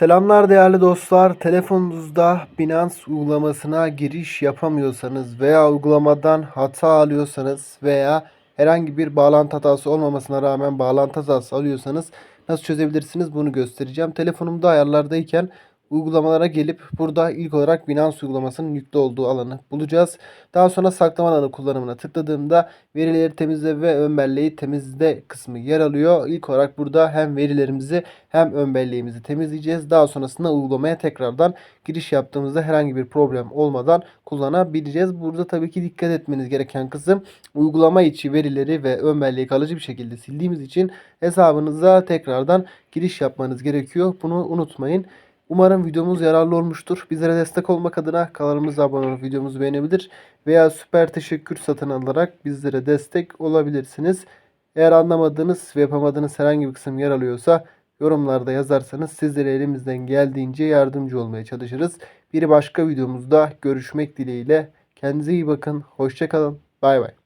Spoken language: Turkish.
Selamlar değerli dostlar. Telefonunuzda Binance uygulamasına giriş yapamıyorsanız veya uygulamadan hata alıyorsanız veya herhangi bir bağlantı hatası olmamasına rağmen bağlantı hatası alıyorsanız nasıl çözebilirsiniz bunu göstereceğim. Telefonumda ayarlardayken uygulamalara gelip burada ilk olarak Binance uygulamasının yüklü olduğu alanı bulacağız. Daha sonra saklama alanı kullanımına tıkladığımda verileri temizle ve ön belleği temizle kısmı yer alıyor. İlk olarak burada hem verilerimizi hem ön belleğimizi temizleyeceğiz. Daha sonrasında uygulamaya tekrardan giriş yaptığımızda herhangi bir problem olmadan kullanabileceğiz. Burada tabii ki dikkat etmeniz gereken kısım uygulama içi verileri ve ön belleği kalıcı bir şekilde sildiğimiz için hesabınıza tekrardan giriş yapmanız gerekiyor. Bunu unutmayın. Umarım videomuz yararlı olmuştur. Bizlere destek olmak adına kanalımıza abone olup videomuzu beğenebilir veya süper teşekkür satın alarak bizlere destek olabilirsiniz. Eğer anlamadığınız ve yapamadığınız herhangi bir kısım yer alıyorsa yorumlarda yazarsanız sizlere elimizden geldiğince yardımcı olmaya çalışırız. Bir başka videomuzda görüşmek dileğiyle. Kendinize iyi bakın. Hoşçakalın. Bay bay.